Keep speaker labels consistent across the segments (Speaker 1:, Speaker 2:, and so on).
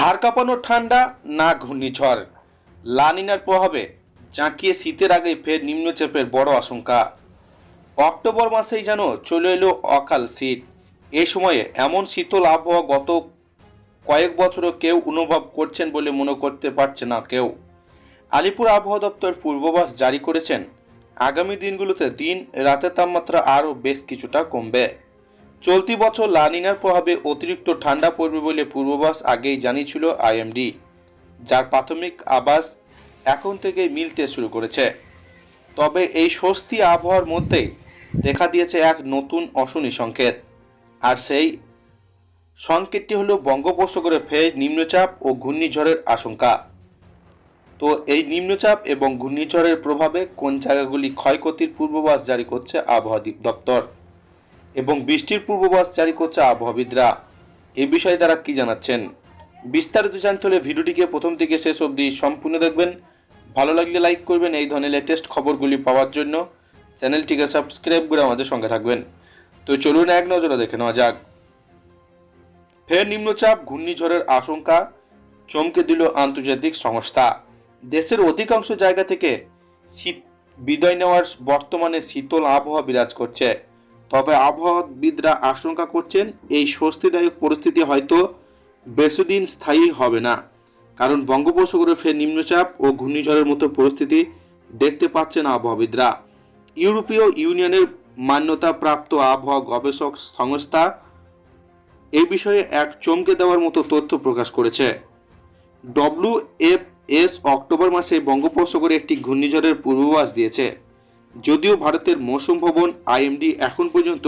Speaker 1: হাড় কাঁপানো ঠান্ডা না ঘূর্ণিঝড়। লানিনার প্রভাবে জাঁকিয়ে শীতের আগে ফের নিম্নচাপের বড় আশঙ্কা। অক্টোবর মাসেই যেন চলে এলো অকাল শীত। এ সময়ে এমন শীতল আবহাওয়া গত কয়েক বছরও কেউ অনুভব করছেন বলে মনে করতে পারছে না কেউ। আলিপুর আবহাওয়া দপ্তর পূর্বাভাস জারি করেছেন, আগামী দিনগুলোতে দিন রাতের তাপমাত্রা আরও বেশ কিছুটা কমবে। চলতি বছর লানিনার প্রভাবে অতিরিক্ত ঠান্ডা পড়বে বলে পূর্বাভাস আগেই জানিয়েছিল আইএমডি, যার প্রাথমিক আবাস এখন থেকে মিলতে শুরু করেছে। তবে এই স্বস্তি আবহাওয়ার মধ্যেই দেখা দিয়েছে এক নতুন অশনি সংকেত। আর সেই সংকেতটি হলো বঙ্গোপসাগরে ফের নিম্নচাপ ও ঘূর্ণিঝড়ের আশঙ্কা। তো এই নিম্নচাপ এবং ঘূর্ণিঝড়ের প্রভাবে কোন জায়গাগুলি ক্ষয়ক্ষতির পূর্বাভাস জারি করছে আবহাওয়া দপ্তর? এবং বৃষ্টির পূর্বাভাস জারি করছে আবহাওয়াবিদরা। এ বিষয়ে তারা কি জানাচ্ছেন? বিস্তারিত জানতে হলে ভিডিওটিকে প্রথম থেকে শেষ অবধি সম্পূর্ণ দেখবেন। ভালো লাগলে লাইক করবেন, এই ধরনের লেটেস্ট খবরগুলি পাওয়ার জন্য। চ্যানেলটিকে সাবস্ক্রাইব করে আমাদের সঙ্গে থাকবেন। তো চলুন এক নজরে দেখে নেওয়া যাক। ফের নিম্নচাপ, ঘূর্ণিঝড়ের আশঙ্কা চমকে দিল আন্তর্জাতিক সংস্থা। দেশের অধিকাংশ জায়গা থেকে শীত বিদায় নেওয়ার বর্তমানে শীতল আবহাওয়া বিরাজ করছে। তবে আবহাওয়াবিদরা আশঙ্কা করছেন এই স্বস্তিদায়ক পরিস্থিতি হয়তো বেশিদিন স্থায়ী হবে না। কারণ বঙ্গোপসাগরে ফের নিম্নচাপ ও ঘূর্ণিঝড়ের মতো পরিস্থিতি দেখতে পাচ্ছেন আবহাওয়াবিদরা। ইউরোপীয় ইউনিয়নের মান্যতাপ্রাপ্ত আবহাওয়া গবেষক সংস্থা এই বিষয়ে এক চমকে দেওয়ার মতো তথ্য প্রকাশ করেছে। ডব্লিউ এফ এস অক্টোবর মাসে বঙ্গোপসাগরে একটি ঘূর্ণিঝড়ের পূর্বাভাস দিয়েছে। যদিও ভারতের মৌসুম ভবন আইএমডি এখন পর্যন্ত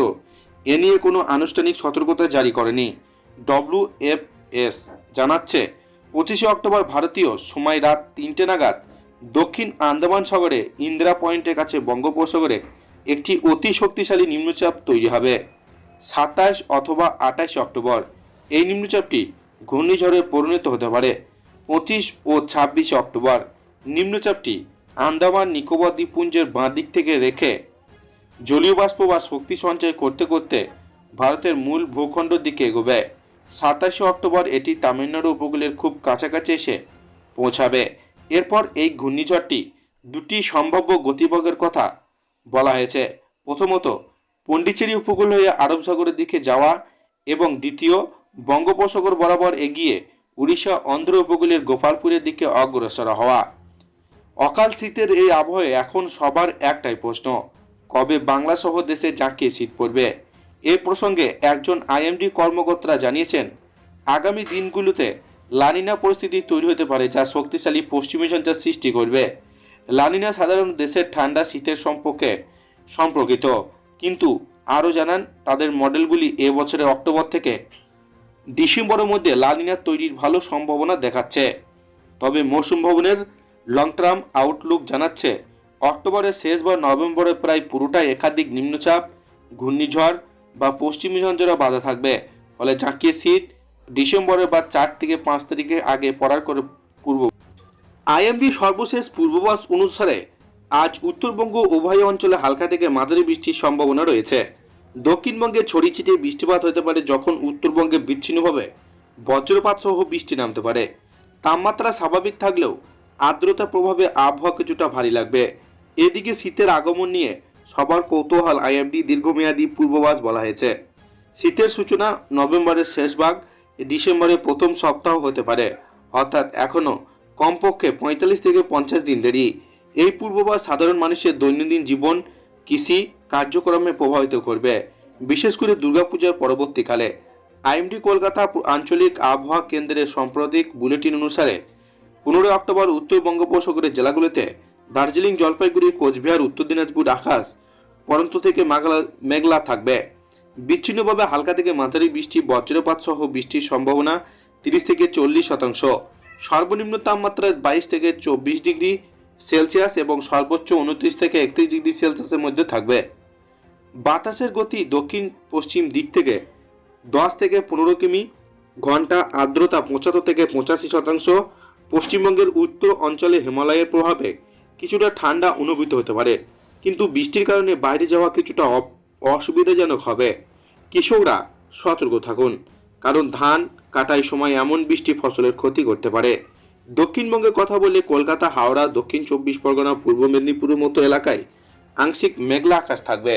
Speaker 1: এ নিয়ে কোনো আনুষ্ঠানিক সতর্কতা জারি করেনি। ডব্লিউ এফ এস জানাচ্ছে, পঁচিশে অক্টোবর ভারতীয় সময় রাত তিনটে নাগাদ দক্ষিণ আন্দামান সাগরে ইন্দিরা পয়েন্টের কাছে বঙ্গোপসাগরে একটি অতি শক্তিশালী নিম্নচাপ তৈরি হবে। সাতাশ অথবা আঠাশ অক্টোবর এই নিম্নচাপটি ঘূর্ণিঝড়ে পরিণত হতে পারে। পঁচিশ ও ছাব্বিশে অক্টোবর নিম্নচাপটি আন্দামান নিকোবর দ্বীপপুঞ্জের বাঁ দিক থেকে রেখে জলীয় বাষ্প বা শক্তি সঞ্চয় করতে করতে ভারতের মূল ভূখণ্ড দিকে এগোবে। সাতাশে অক্টোবর এটি তামিলনাড়ু উপকূলের খুব কাছাকাছি এসে পৌঁছাবে। এরপর এই ঘূর্ণিঝড়টি দুটি সম্ভাব্য গতিবেগের কথা বলা হয়েছে। প্রথমত, পন্ডিচেরি উপকূল হয়ে আরব সাগরের দিকে যাওয়া এবং দ্বিতীয়, বঙ্গোপসাগর বরাবর এগিয়ে উড়িষ্যা অন্ধ্র উপকূলের গোপালপুরের দিকে অগ্রসর হওয়া। অকাল শীতের এই আবহাওয়ায় এখন সবার একটাই প্রশ্ন, কবে বাংলা সহ দেশে জাঁকিয়ে শীত পড়বে? এ প্রসঙ্গে একজন আইএমডি কর্মকর্তা জানিয়েছেন, আগামী দিনগুলোতে লানিনা পরিস্থিতি তৈরি হতে পারে যা শক্তিশালী পশ্চিমী ঝঞ্ঝার সৃষ্টি করবে। লানিনা সাধারণ দেশের ঠান্ডা শীতের সম্পর্কে সম্পর্কিত, কিন্তু আরও জানান, তাদের মডেলগুলি এ বছরের অক্টোবর থেকে ডিসেম্বরের মধ্যে লালিনা তৈরির ভালো সম্ভাবনা দেখাচ্ছে। তবে মৌসুম ভবনের লং টার্ম আউটলুক জানাচ্ছে, অক্টোবরের শেষ বা নভেম্বরের প্রায় পুরোটাই একাধিক নিম্নচাপ, ঘূর্ণিঝড় বা পশ্চিমী ঝঞ্ঝারা বাধা থাকবে। ফলে ঝাঁকিয়ে শীত ডিসেম্বরের বা চার থেকে পাঁচ তারিখের আগে পড়ার করে পূর্ব আইএমডি সর্বশেষ পূর্বাভাস অনুসারে আজ উত্তরবঙ্গ উভয় অঞ্চলে হালকা থেকে মাঝারি বৃষ্টির সম্ভাবনা রয়েছে। দক্ষিণবঙ্গে ছড়িয়ে ছিটিয়ে বৃষ্টিপাত হতে পারে যখন উত্তরবঙ্গে বিচ্ছিন্নভাবে বজ্রপাত সহ বৃষ্টি নামতে পারে। তাপমাত্রা স্বাভাবিক থাকলেও আর্দ্রতা প্রভাবে আবহাওয়া কিছুটা ভারী লাগবে। এদিকে শীতের আগমন নিয়ে সবার কৌতূহল আইএমডি দীর্ঘমেয়াদী পূর্বাভাস বলা হয়েছে। শীতের সূচনা নভেম্বরের শেষ ভাগ, ডিসেম্বরের প্রথম সপ্তাহ হতে পারে। অর্থাৎ এখনও কমপক্ষে পঁয়তাল্লিশ থেকে পঞ্চাশ দিন দেরি। এই পূর্বাভাস সাধারণ মানুষের দৈনন্দিন জীবন, কৃষি কার্যক্রমে প্রভাবিত করবে। বিশেষ করে দুর্গাপূজার পরবর্তীকালে। আইএমডি কলকাতা আঞ্চলিক আবহাওয়া কেন্দ্রের সাম্প্রতিক বুলেটিন অনুসারে পনেরোই অক্টোবর উত্তর বঙ্গোপসাগরের জেলাগুলিতে দার্জিলিং, জলপাইগুড়ি, কোচবিহার, উত্তর দিনাজপুর আকাশ পরন্ত থেকে মেঘলা মেঘলা থাকবে। বিচ্ছিন্নভাবে হালকা থেকে মাঝারি বৃষ্টি বজ্রপাত সহ বৃষ্টির সম্ভাবনা তিরিশ থেকে চল্লিশ শতাংশ। সর্বনিম্ন তাপমাত্রা বাইশ থেকে চব্বিশ ডিগ্রি সেলসিয়াস এবং সর্বোচ্চ উনত্রিশ থেকে একত্রিশ ডিগ্রি সেলসিয়াসের মধ্যে থাকবে। বাতাসের গতি দক্ষিণ পশ্চিম দিক থেকে দশ থেকে পনেরো কিমি, ঘণ্টা আর্দ্রতা পঁচাত্তর থেকে পঁচাশি শতাংশ পশ্চিমবঙ্গের উত্তর অঞ্চলে হিমালয়ের প্রভাবে কিছুটা ঠান্ডা অনুভূত হতে পারে। কিন্তু বৃষ্টির কারণে বাইরে যাওয়া কিছুটা অসুবিধাজনক হবে। কৃষকরা সতর্ক থাকুন, কারণ ধান কাটাই সময় এমন বৃষ্টি ফসলের ক্ষতি করতে পারে। দক্ষিণবঙ্গের কথা বললে কলকাতা, হাওড়া, দক্ষিণ চব্বিশ পরগনা, পূর্ব মেদিনীপুরের মতো এলাকায় আংশিক মেঘলা আকাশ থাকবে।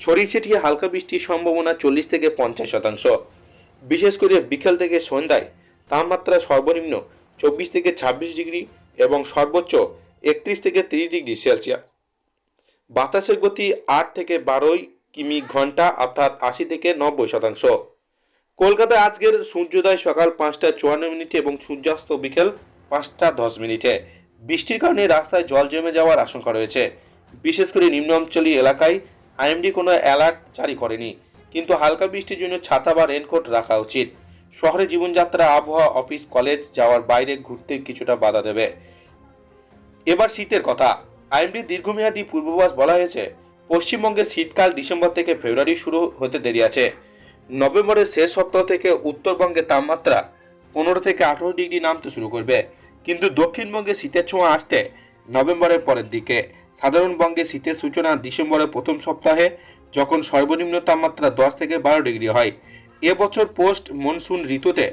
Speaker 1: ছড়িয়ে ছিটিয়ে হালকা বৃষ্টির সম্ভাবনা চল্লিশ থেকে পঞ্চাশ শতাংশ। বিশেষ করে বিকেল থেকে সন্ধ্যায় তাপমাত্রা সর্বনিম্ন চব্বিশ থেকে ছাব্বিশ ডিগ্রি এবং সর্বোচ্চ একত্রিশ থেকে তিরিশ ডিগ্রি সেলসিয়াস। বাতাসের গতি আট থেকে বারোই কিমি ঘণ্টা অর্থাৎ আশি থেকে নব্বই শতাংশ। কলকাতায় আজকের সূর্যোদয় সকাল পাঁচটা চুয়ান্ন মিনিটে এবং সূর্যাস্ত বিকেল পাঁচটা দশ মিনিটে। বৃষ্টির কারণে রাস্তায় জল জমে যাওয়ার আশঙ্কা রয়েছে। বিশেষ করে নিম্ন অঞ্চলীয় এলাকায় আইএমডি কোনো অ্যালার্ট জারি করেনি। কিন্তু হালকা বৃষ্টির জন্য ছাতা বা রেনকোট রাখা উচিত। শহরে জীবনযাত্রা, আবহাওয়া, অফিস, কলেজ যাওয়ার বাইরে ঘুরতে কিছুটা বাধা দেবে। এবার শীতের কথা। আইএমডি দীর্ঘমেয়াদী পূর্বাভাস বলা হয়েছে, পশ্চিমবঙ্গে শীতকাল ডিসেম্বর থেকে ফেব্রুয়ারি শুরু হতে দেরি আছে। নভেম্বরের শেষ সপ্তাহ থেকে উত্তরবঙ্গে তাপমাত্রা পনেরো থেকে আঠারো ডিগ্রি নামতে শুরু করবে। কিন্তু দক্ষিণবঙ্গে শীতের ছোঁয়া আসতে নভেম্বরের পরের দিকে। সাধারণ বঙ্গে শীতের সূচনা ডিসেম্বরের প্রথম সপ্তাহে, যখন সর্বনিম্ন তাপমাত্রা দশ থেকে বারো ডিগ্রি হয়। এবছর পোস্ট মনসুন ঋতুতে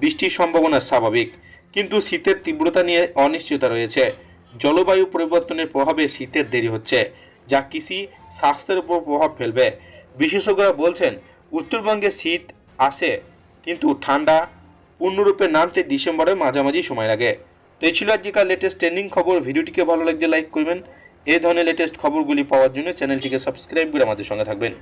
Speaker 1: বৃষ্টির সম্ভাবনা স্বাভাবিক, কিন্তু শীতের তীব্রতা নিয়ে অনিশ্চয়তা রয়েছে। জলবায়ু পরিবর্তনের প্রভাবে শীতের দেরি হচ্ছে, যা কৃষি, স্বাস্থ্যের উপর প্রভাব ফেলবে। বিশেষজ্ঞরা বলছেন, উত্তরবঙ্গে শীত আসে, কিন্তু ঠান্ডা পূর্ণরূপে নামতে ডিসেম্বরের মাঝামাঝি সময় লাগে। তো এই ছিল আজকের লেটেস্ট ট্রেন্ডিং খবর। ভিডিওটিকে ভালো লাগলে লাইক করবেন। এই ধরনের লেটেস্ট খবরগুলি পাওয়ার জন্য চ্যানেলটিকে সাবস্ক্রাইব করে আমাদের সঙ্গে থাকবেন।